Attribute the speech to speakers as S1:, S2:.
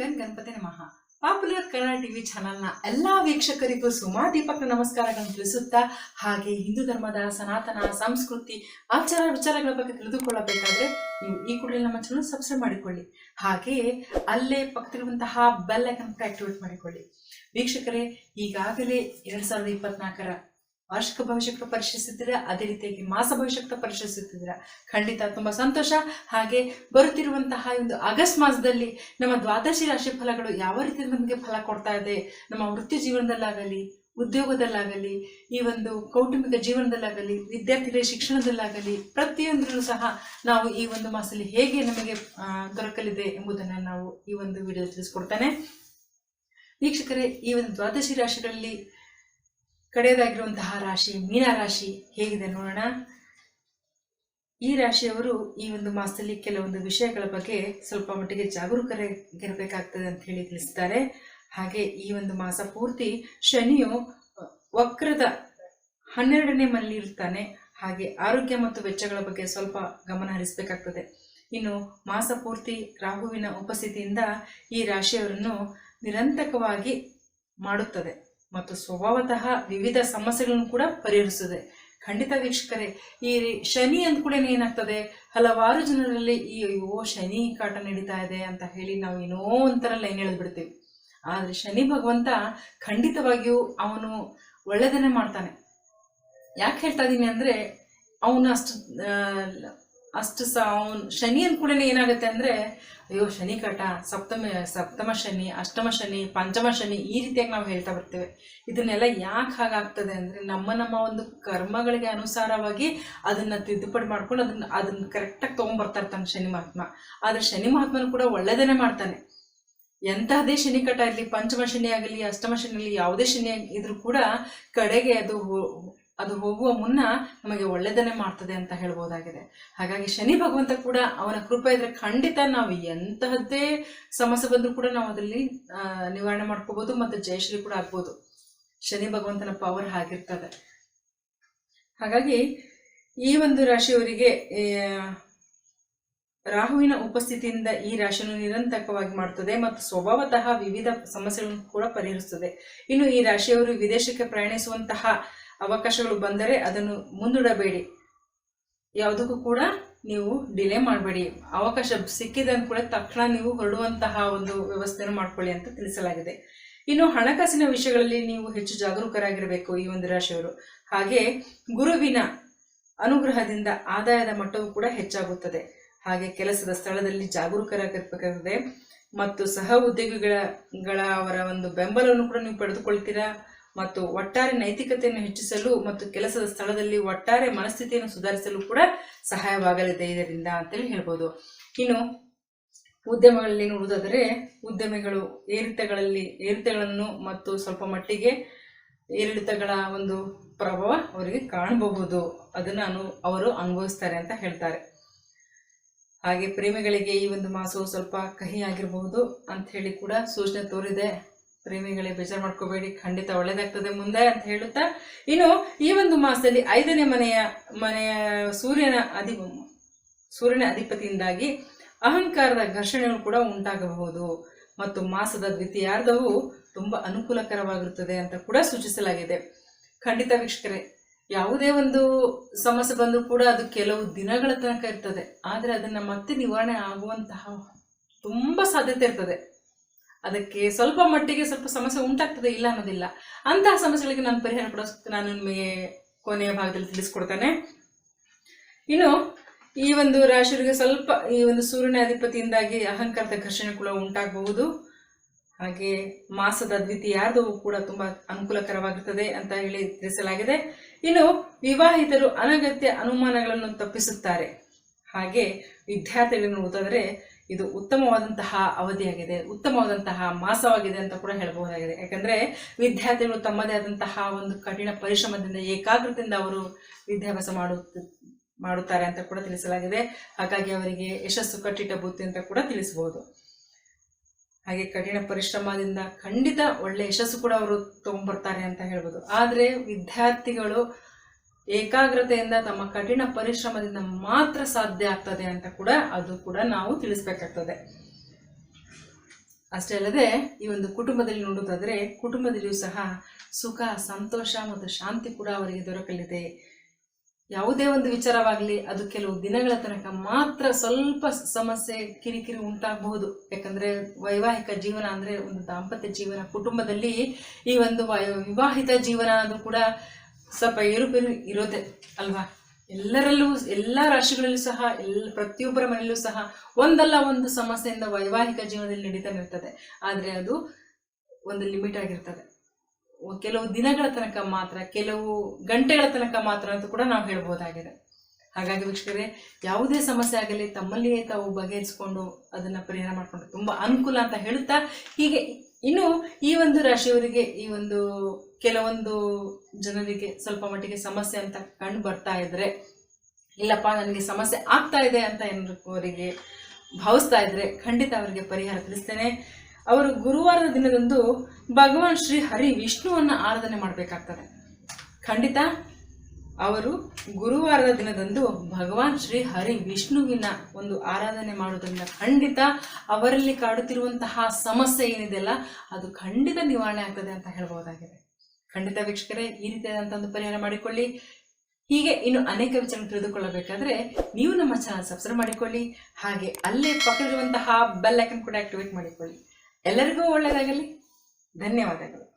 S1: Gun Ganapati ನಮಃ. Popular Kannada TV ಚಾನೆಲ್ನ ಎಲ್ಲಾ ವೀಕ್ಷಕರಿಗೂ ಸುಮಾ ದೀಪಕ್ ನಮಸ್ಕಾರಗಳನ್ನು ತಿಳಿಸುತ್ತಾ, ಹಾಗೆ ಹಿಂದೂ ಧರ್ಮದ ಸನಾತನ, ಸಂಸ್ಕೃತಿ, ಆಚಾರ ವಿಚಾರಗಳ ಬಗ್ಗೆ ತಿಳಿದುಕೊಳ್ಳಬೇಕಾದ್ರೆ ನೀವು ಈ ಕೂಡಲೇ ನಮ್ಮ ಚಾನಲ್ ಸಬ್ಸ್ಕ್ರೈಬ್ ಮಾಡಿಕೊಳ್ಳಿ. ಹಾಗೆಯೇ ಅಲ್ಲೇ ಪಕ್ಕದಲ್ಲಿರುವಂತಹ ಬೆಲ್ ಐಕನ್ ಆಕ್ಟಿವೇಟ್ ಮಾಡಿಕೊಳ್ಳಿ. ವೀಕ್ಷಕರೇ, ಈಗಾಗಲೇ ಎರಡ್ ಸಾವಿರದ ಇಪ್ಪತ್ನಾಲ್ಕರ ವಾರ್ಷಿಕ ಭವಿಷ್ಯಕ್ಕೆ ಪರಿಶೀಲಿಸುತ್ತಿದ್ದೀರಾ ಅದೇ ರೀತಿಯಾಗಿ ಮಾಸ ಭವಿಷ್ಯಕ್ಕೆ ಪರಿಶೀಲಿಸುತ್ತಿದ್ದೀರಾ ಖಂಡಿತ ತುಂಬ ಸಂತೋಷ. ಹಾಗೆ ಬರುತ್ತಿರುವಂತಹ ಒಂದು ಆಗಸ್ಟ್ ಮಾಸದಲ್ಲಿ ನಮ್ಮ ದ್ವಾದಶಿ ರಾಶಿ ಫಲಗಳು ಯಾವ ರೀತಿ ನಮಗೆ ಫಲ ಕೊಡ್ತಾ ಇದೆ, ನಮ್ಮ ವೃತ್ತಿ ಜೀವನದಲ್ಲಾಗಲಿ, ಉದ್ಯೋಗದಲ್ಲಾಗಲಿ, ಈ ಒಂದು ಕೌಟುಂಬಿಕ ಜೀವನದಲ್ಲಾಗಲಿ, ವಿದ್ಯಾರ್ಥಿಗಳ ಶಿಕ್ಷಣದಲ್ಲಾಗಲಿ, ಪ್ರತಿಯೊಂದರಲ್ಲೂ ಸಹ ನಾವು ಈ ಒಂದು ಮಾಸದಲ್ಲಿ ಹೇಗೆ ನಮಗೆ ದೊರಕಲಿದೆ ಎಂಬುದನ್ನು ನಾವು ಈ ಒಂದು ವಿಡಿಯೋ ತಿಳಿಸ್ಕೊಡ್ತೇನೆ. ವೀಕ್ಷಕರೇ, ಈ ಒಂದು ದ್ವಾದಶಿ ರಾಶಿಗಳಲ್ಲಿ ಕಡೆಯದಾಗಿರುವಂತಹ ರಾಶಿ, ಮೀನ ರಾಶಿ ಹೇಗಿದೆ ನೋಡೋಣ. ಈ ರಾಶಿಯವರು ಈ ಒಂದು ಮಾಸದಲ್ಲಿ ಕೆಲವೊಂದು ವಿಷಯಗಳ ಬಗ್ಗೆ ಸ್ವಲ್ಪ ಮಟ್ಟಿಗೆ ಜಾಗರೂಕರಾಗಿರಬೇಕಾಗ್ತದೆ ಅಂತ ಹೇಳಿ ತಿಳಿಸ್ತಾರೆ. ಹಾಗೆ ಈ ಒಂದು ಮಾಸ ಪೂರ್ತಿ ಶನಿಯು ವಕ್ರದ ಹನ್ನೆರಡನೇ ಮನೆಯಲ್ಲಿ ಇರ್ತಾನೆ ಹಾಗೆ ಆರೋಗ್ಯ ಮತ್ತು ವೆಚ್ಚಗಳ ಬಗ್ಗೆ ಸ್ವಲ್ಪ ಗಮನ ಹರಿಸಬೇಕಾಗ್ತದೆ. ಇನ್ನು ಮಾಸ ಪೂರ್ತಿ ರಾಹುವಿನ ಉಪಸ್ಥಿತಿಯಿಂದ ಈ ರಾಶಿಯವರನ್ನು ನಿರಂತಕವಾಗಿ ಮಾಡುತ್ತದೆ. ಮತ್ತು ಸ್ವಭಾವತಃ ವಿವಿಧ ಸಮಸ್ಯೆಗಳನ್ನು ಕೂಡ ಪರಿಹರಿಸುತ್ತದೆ. ಖಂಡಿತ ವೀಕ್ಷಕರೇ, ಈ ಶನಿ ಅಂತ ಕೂಡ ಏನಾಗ್ತದೆ? ಹಲವಾರು ಜನರಲ್ಲಿ ಈ ಅಯ್ಯೋ ಶನಿ ಕಾಟ ನಡೀತಾ ಇದೆ ಅಂತ ಹೇಳಿ ನಾವು ಏನೋ ಒಂಥರ ಲೈನ್ ಎಳೆದ್ಬಿಡ್ತೀವಿ ಆದರೆ ಶನಿ ಭಗವಂತ ಖಂಡಿತವಾಗಿಯೂ ಅವನು ಒಳ್ಳೆಯದನ್ನೇ ಮಾಡ್ತಾನೆ. ಯಾಕೆ ಹೇಳ್ತಾ ಇದ್ದೀನಿ ಅಂದರೆ, ಅವನು ಅಷ್ಟು ಅಷ್ಟು ಸ ಶನಿ ಅಂದ ಕೂಡ ಏನಾಗುತ್ತೆ ಅಂದರೆ, ಅಯ್ಯೋ, ಶನಿ ಕಟ, ಸಪ್ತಮ ಸಪ್ತಮ ಶನಿ, ಅಷ್ಟಮ ಶನಿ, ಪಂಚಮ ಶನಿ ಈ ರೀತಿಯಾಗಿ ನಾವು ಹೇಳ್ತಾ ಬರ್ತೇವೆ. ಇದನ್ನೆಲ್ಲ ಯಾಕೆ ಹಾಗಾಗ್ತದೆ ಅಂದರೆ, ನಮ್ಮ ನಮ್ಮ ಒಂದು ಕರ್ಮಗಳಿಗೆ ಅನುಸಾರವಾಗಿ ಅದನ್ನು ತಿದ್ದುಪಡಿ ಮಾಡ್ಕೊಂಡು ಅದನ್ನ ಅದನ್ನ ಕರೆಕ್ಟಾಗಿ ತೊಗೊಂಡ್ಬರ್ತಾ ಇರ್ತಾನೆ ಶನಿ ಮಹಾತ್ಮ. ಆದರೆ ಶನಿ ಮಹಾತ್ಮನ ಕೂಡ ಒಳ್ಳೆಯದೇ ಮಾಡ್ತಾನೆ. ಎಂತಹದೇ ಶನಿ ಕಟ ಇರಲಿ, ಪಂಚಮ ಶನಿ ಆಗಲಿ, ಅಷ್ಟಮ ಶನಿ ಆಗಲಿ, ಯಾವುದೇ ಶನಿ ಇದ್ರೂ ಕೂಡ ಕಡೆಗೆ ಅದು ಅದು ಹೋಗುವ ಮುನ್ನ ನಮಗೆ ಒಳ್ಳೆಯದನ್ನೇ ಮಾಡ್ತದೆ ಅಂತ ಹೇಳ್ಬೋದಾಗಿದೆ. ಹಾಗಾಗಿ ಶನಿ ಭಗವಂತ ಕೂಡ ಅವನ ಕೃಪೆ ಇದ್ರೆ ಖಂಡಿತ ನಾವು ಎಂತಹದ್ದೇ ಸಮಸ್ಯೆ ಬಂದರೂ ಕೂಡ ನಾವು ಅದರಲ್ಲಿ ನಿವಾರಣೆ ಮಾಡ್ಕೋಬಹುದು ಮತ್ತು ಜಯಶ್ರೀ ಕೂಡ ಆಗ್ಬೋದು. ಶನಿ ಭಗವಂತನ ಪವರ್ ಆಗಿರ್ತದೆ ಹಾಗಾಗಿ ಈ ಒಂದು ರಾಶಿಯವರಿಗೆ ರಾಹುವಿನ ಉಪಸ್ಥಿತಿಯಿಂದ ಈ ರಾಶಿಯನ್ನು ನಿರಂತರವಾಗಿ ಮಾಡುತ್ತದೆ ಮತ್ತು ಸ್ವಭಾವತಃ ವಿವಿಧ ಸಮಸ್ಯೆಗಳನ್ನು ಕೂಡ ಪರಿಹರಿಸುತ್ತದೆ ಇನ್ನು ಈ ರಾಶಿಯವರು ವಿದೇಶಕ್ಕೆ ಪ್ರಯಾಣಿಸುವಂತಹ ಅವಕಾಶಗಳು ಬಂದರೆ ಅದನ್ನು ಮುಂದೂಡಬೇಡಿ. ಯಾವುದಕ್ಕೂ ಕೂಡ ನೀವು ಡಿಲೇ ಮಾಡಬೇಡಿ. ಅವಕಾಶ ಸಿಕ್ಕಿದೆ ಕೂಡ ತಕ್ಷಣ ನೀವು ಹೊರಡುವಂತಹ ಒಂದು ವ್ಯವಸ್ಥೆಯನ್ನು ಮಾಡ್ಕೊಳ್ಳಿ ಅಂತ ತಿಳಿಸಲಾಗಿದೆ. ಇನ್ನು ಹಣಕಾಸಿನ ವಿಷಯಗಳಲ್ಲಿ ನೀವು ಹೆಚ್ಚು ಜಾಗರೂಕರಾಗಿರಬೇಕು ಈ ಒಂದು ರಾಶಿಯವರು. ಹಾಗೆ ಗುರುವಿನ ಅನುಗ್ರಹದಿಂದ ಆದಾಯದ ಮಟ್ಟವು ಕೂಡ ಹೆಚ್ಚಾಗುತ್ತದೆ. ಹಾಗೆ ಕೆಲಸದ ಸ್ಥಳದಲ್ಲಿ ಜಾಗರೂಕರಾಗಿರ್ಬೇಕಾಗುತ್ತದೆ ಮತ್ತು ಸಹ ಉದ್ಯೋಗಿಗಳ ಅವರ ಒಂದು ಬೆಂಬಲವನ್ನು ಕೂಡ ನೀವು ಪಡೆದುಕೊಳ್ತೀರಾ? ಮತ್ತು ಒಟ್ಟಾರೆ ನೈತಿಕತೆಯನ್ನು ಹೆಚ್ಚಿಸಲು ಮತ್ತು ಕೆಲಸದ ಸ್ಥಳದಲ್ಲಿ ಒಟ್ಟಾರೆ ಮನಸ್ಥಿತಿಯನ್ನು ಸುಧಾರಿಸಲು ಕೂಡ ಸಹಾಯವಾಗಲಿದೆ ಇದರಿಂದ ಅಂತೇಳಿ ಹೇಳ್ಬೋದು. ಇನ್ನು ಉದ್ಯಮಗಳಲ್ಲಿ ನೋಡುವುದಾದರೆ ಉದ್ಯಮಿಗಳು ಏರಿಳಿತಗಳಲ್ಲಿ ಏರಿತಗಳನ್ನು ಮತ್ತು ಸ್ವಲ್ಪ ಮಟ್ಟಿಗೆ ಏರಿಳಿತಗಳ ಒಂದು ಪ್ರಭಾವ ಅವರಿಗೆ ಕಾಣಬಹುದು. ಅದನ್ನು ಅವರು ಅನುಭವಿಸ್ತಾರೆ ಅಂತ ಹೇಳ್ತಾರೆ. ಹಾಗೆ ಪ್ರೇಮಿಗಳಿಗೆ ಈ ಒಂದು ಮಾಸವು ಸ್ವಲ್ಪ ಕಹಿ ಆಗಿರಬಹುದು ಅಂತ ಹೇಳಿ ಕೂಡ ಸೂಚನೆ ತೋರಿದೆ. ಪ್ರೇಮಿಗಳೇ, ಬೇಜಾರು ಮಾಡ್ಕೋಬೇಡಿ, ಖಂಡಿತ ಒಳ್ಳೇದಾಗ್ತದೆ ಮುಂದೆ ಅಂತ ಹೇಳುತ್ತಾ, ಇನ್ನು ಈ ಒಂದು ಮಾಸದಲ್ಲಿ ಐದನೇ ಮನೆಯ ಮನೆಯ ಸೂರ್ಯನ ಅಧಿ, ಸೂರ್ಯನ ಅಧಿಪತಿಯಿಂದಾಗಿ ಅಹಂಕಾರದ ಘರ್ಷಣೆಗಳು ಕೂಡ ಉಂಟಾಗಬಹುದು. ಮತ್ತು ಮಾಸದ ದ್ವಿತೀಯಾರ್ಧವು ತುಂಬ ಅನುಕೂಲಕರವಾಗಿರುತ್ತದೆ ಅಂತ ಕೂಡ ಸೂಚಿಸಲಾಗಿದೆ. ಖಂಡಿತ ವೀಕ್ಷಕರೇ, ಯಾವುದೇ ಒಂದು ಸಮಸ್ಯೆ ಬಂದರೂ ಕೂಡ ಅದು ಕೆಲವು ದಿನಗಳ ತನಕ ಇರ್ತದೆ. ಆದರೆ ಅದನ್ನು ಮತ್ತೆ ನಿವಾರಣೆ ಆಗುವಂತಹ ತುಂಬ ಸಾಧ್ಯತೆ ಇರ್ತದೆ. ಅದಕ್ಕೆ ಸ್ವಲ್ಪ ಮಟ್ಟಿಗೆ ಸ್ವಲ್ಪ ಸಮಸ್ಯೆ ಉಂಟಾಗ್ತದೆ ಇಲ್ಲ ಅನ್ನೋದಿಲ್ಲ. ಅಂತಹ ಸಮಸ್ಯೆಗಳಿಗೆ ನಾನು ಪರಿಹಾರ ಕೂಡ ನಾನು ನಿಮಗೆ ಕೊನೆಯ ಭಾಗದಲ್ಲಿ ತಿಳಿಸ್ಕೊಡ್ತಾನೆ. ಇನ್ನು ಈ ಒಂದು ರಾಶಿಯವರಿಗೆ ಸ್ವಲ್ಪ ಈ ಒಂದು ಸೂರ್ಯನ ಅಧಿಪತಿಯಿಂದಾಗಿ ಅಹಂಕಾರದ ಘರ್ಷಣೆ ಕೂಡ ಉಂಟಾಗಬಹುದು. ಹಾಗೆ ಮಾಸದ ದ್ವಿತೀಯ ದ್ವಿತೀಯಾರ್ಧವು ಕೂಡ ತುಂಬಾ ಅನುಕೂಲಕರವಾಗುತ್ತದೆ ಅಂತ ಹೇಳಿ ತಿಳಿಸಲಾಗಿದೆ. ಇನ್ನು ವಿವಾಹಿತರು ಅನಗತ್ಯ ಅನುಮಾನಗಳನ್ನು ತಪ್ಪಿಸುತ್ತಾರೆ. ಹಾಗೆ ವಿದ್ಯಾರ್ಥಿಗಳನ್ನು ನೋಡಿದ್ರೆ ಇದು ಉತ್ತಮವಾದಂತಹ ಅವಧಿಯಾಗಿದೆ, ಉತ್ತಮವಾದಂತಹ ಮಾಸವಾಗಿದೆ ಅಂತ ಕೂಡ ಹೇಳಬಹುದಾಗಿದೆ. ಯಾಕಂದ್ರೆ ವಿದ್ಯಾರ್ಥಿಗಳು ತಮ್ಮದೇ ಆದಂತಹ ಒಂದು ಕಠಿಣ ಪರಿಶ್ರಮದಿಂದ ಏಕಾಗ್ರತೆಯಿಂದ ಅವರು ವಿದ್ಯಾಭ್ಯಾಸ ಮಾಡುತ್ತ, ಮಾಡುತ್ತಾರೆ ಅಂತ ಕೂಡ ತಿಳಿಸಲಾಗಿದೆ. ಹಾಗಾಗಿ ಅವರಿಗೆ ಯಶಸ್ಸು ಕಟ್ಟಿಟ್ಟ ಬುತ್ತಿ ಅಂತ ಕೂಡ ತಿಳಿಸಬಹುದು. ಹಾಗೆ ಕಠಿಣ ಪರಿಶ್ರಮದಿಂದ ಖಂಡಿತ ಒಳ್ಳೆ ಯಶಸ್ಸು ಕೂಡ ಅವರು ತಗೊಂಡ್ಬರ್ತಾರೆ ಅಂತ ಹೇಳ್ಬೋದು. ಆದರೆ ವಿದ್ಯಾರ್ಥಿಗಳು ಏಕಾಗ್ರತೆಯಿಂದ ತಮ್ಮ ಕಠಿಣ ಪರಿಶ್ರಮದಿಂದ ಮಾತ್ರ ಸಾಧ್ಯ ಆಗ್ತದೆ ಅಂತ ಕೂಡ ಅದು ಕೂಡ ನಾವು ತಿಳಿಸ್ಬೇಕಾಗ್ತದೆ. ಅಷ್ಟೇ ಅಲ್ಲದೆ ಈ ಒಂದು ಕುಟುಂಬದಲ್ಲಿ ನೋಡೋದಾದರೆ ಕುಟುಂಬದಲ್ಲಿಯೂ ಸಹ ಸುಖ, ಸಂತೋಷ ಮತ್ತು ಶಾಂತಿ ಕೂಡ ಅವರಿಗೆ ದೊರಕಲಿದೆ. ಯಾವುದೇ ಒಂದು ವಿಚಾರವಾಗಲಿ ಅದು ಕೆಲವು ದಿನಗಳ ತನಕ ಮಾತ್ರ ಸ್ವಲ್ಪ ಸಮಸ್ಯೆ, ಕಿರಿಕಿರಿ ಉಂಟಾಗಬಹುದು. ಯಾಕಂದ್ರೆ ವೈವಾಹಿಕ ಜೀವನ ಅಂದ್ರೆ ಒಂದು ದಾಂಪತ್ಯ ಜೀವನ ಕುಟುಂಬದಲ್ಲಿ ಈ ಒಂದು ವಿವಾಹಿತ ಜೀವನ ಅದು ಕೂಡ ಸ್ವಲ್ಪ ಏರುಪೇರು ಇರೋದೆ ಅಲ್ವಾ? ಎಲ್ಲರಲ್ಲೂ ಎಲ್ಲ ರಾಶಿಗಳಲ್ಲೂ ಸಹ, ಎಲ್ಲ ಪ್ರತಿಯೊಬ್ಬರ ಮನೆಯಲ್ಲೂ ಸಹ ಒಂದಲ್ಲ ಒಂದು ಸಮಸ್ಯೆಯಿಂದ ವೈವಾಹಿಕ ಜೀವನದಲ್ಲಿ ನಡೀತಾನೆ ಇರ್ತದೆ. ಆದರೆ ಅದು ಒಂದು ಲಿಮಿಟ್ ಆಗಿರ್ತದೆ. ಕೆಲವು ದಿನಗಳ ತನಕ ಮಾತ್ರ, ಕೆಲವು ಗಂಟೆಗಳ ತನಕ ಮಾತ್ರ ಅಂತ ಕೂಡ ನಾವು ಹೇಳ್ಬೋದಾಗಿದೆ. ಹಾಗಾಗಿ ವೀಕ್ಷಕರೇ, ಯಾವುದೇ ಸಮಸ್ಯೆ ಆಗಲಿ ತಮ್ಮಲ್ಲಿಯೇ ತಾವು ಬಗೆಹರಿಸಿಕೊಂಡು ಅದನ್ನ ಪರಿಹಾರ ಮಾಡಿಕೊಂಡು ತುಂಬಾ ಅನುಕೂಲ ಅಂತ ಹೇಳುತ್ತಾ, ಹೀಗೆ ಇನ್ನು ಈ ಒಂದು ರಾಶಿಯವರಿಗೆ, ಈ ಒಂದು ಕೆಲವೊಂದು ಜನರಿಗೆ ಸ್ವಲ್ಪ ಮಟ್ಟಿಗೆ ಸಮಸ್ಯೆ ಅಂತ ಕಂಡು ಬರ್ತಾ ಇದ್ರೆ, ಇಲ್ಲಪ್ಪ, ನನಗೆ ಸಮಸ್ಯೆ ಆಗ್ತಾ ಇದೆ ಅಂತ ಏನಾದ್ರು ಅವರಿಗೆ ಭಾವಿಸ್ತಾ ಇದ್ರೆ ಖಂಡಿತ ಅವರಿಗೆ ಪರಿಹಾರ ತಿಳಿಸ್ತೇನೆ. ಅವರು ಗುರುವಾರದ ದಿನದಂದು ಭಗವಾನ್ ಶ್ರೀ ಹರಿ ವಿಷ್ಣುವನ್ನ ಆರಾಧನೆ ಮಾಡಬೇಕಾಗ್ತದೆ. ಖಂಡಿತ ಅವರು ಗುರುವಾರದ ದಿನದಂದು ಭಗವಾನ್ ಶ್ರೀ ಹರಿ ವಿಷ್ಣುವಿನ ಒಂದು ಆರಾಧನೆ ಮಾಡೋದ್ರಿಂದ ಖಂಡಿತ ಅವರಲ್ಲಿ ಕಾಡುತ್ತಿರುವಂತಹ ಸಮಸ್ಯೆ ಏನಿದೆಯಲ್ಲ ಅದು ಖಂಡಿತ ನಿವಾರಣೆ ಆಗ್ತದೆ ಅಂತ ಹೇಳ್ಬೋದಾಗಿದೆ ಖಂಡಿತ ವೀಕ್ಷಕರೇ, ಈ ರೀತಿಯಾದಂಥ ಒಂದು ಪರಿಹಾರ ಮಾಡಿಕೊಳ್ಳಿ. ಹೀಗೆ ಇನ್ನು ಅನೇಕ ವಿಚಾರ ತಿಳಿದುಕೊಳ್ಳಬೇಕಾದ್ರೆ ನೀವು ನಮ್ಮ ಚಾನಲ್ ಸಬ್ಸ್ಕ್ರೈಬ್ ಮಾಡಿಕೊಳ್ಳಿ. ಹಾಗೆ ಅಲ್ಲೇ ಪಕ್ಕದಲ್ಲಿರುವಂತಹ ಬೆಲ್ ಐಕನ್ ಕೂಡ ಆಕ್ಟಿವೇಟ್ ಮಾಡಿಕೊಳ್ಳಿ. ಎಲ್ಲರಿಗೂ ಒಳ್ಳೆಯದಾಗಲಿ. ಧನ್ಯವಾದಗಳು.